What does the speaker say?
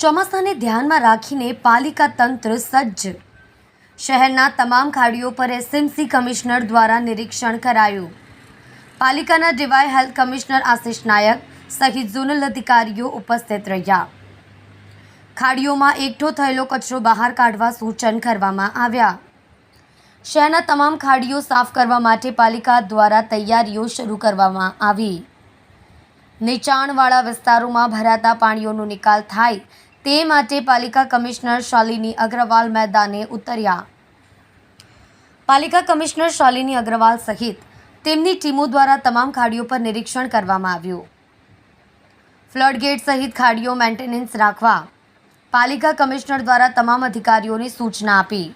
ચોમાસાને ધ્યાનમાં રાખીને પાલિકા તંત્ર સજ્જ. શહેરના તમામ ખાડીઓ પર એસએમસી કમિશનર દ્વારા નિરીક્ષણ કરાયું. પાલિકાના DY health commissioner Ashish Nayak સહિત ઝોનલ અધિકારીઓ ઉપસ્થિત રહ્યા. ખાડીઓમાં એકઠો થયેલો કચરો બહાર કાઢવા સૂચન કરવામાં આવ્યા. શહેરના તમામ ખાડીઓ સાફ કરવા માટે પાલિકા દ્વારા તૈયારીઓ શરૂ કરવામાં આવી. નીચાણવાળા વિસ્તારોમાં ભરાતા પાણીઓનો નિકાલ થાય તે માટે પાલિકા કમિશનર શાલિની અગ્રવાલ મેદાને ઉતર્યા. પાલિકા કમિશનર શાલિની અગ્રવાલ સહિત તેમની ટીમો દ્વારા તમામ ખાડીઓ પર નિરીક્ષણ કરવામાં આવ્યું. ફ્લડગેટ સહિત ખાડીઓ મેન્ટેનન્સ રાખવા પાલિકા કમિશનર દ્વારા તમામ અધિકારીઓને સૂચના આપી.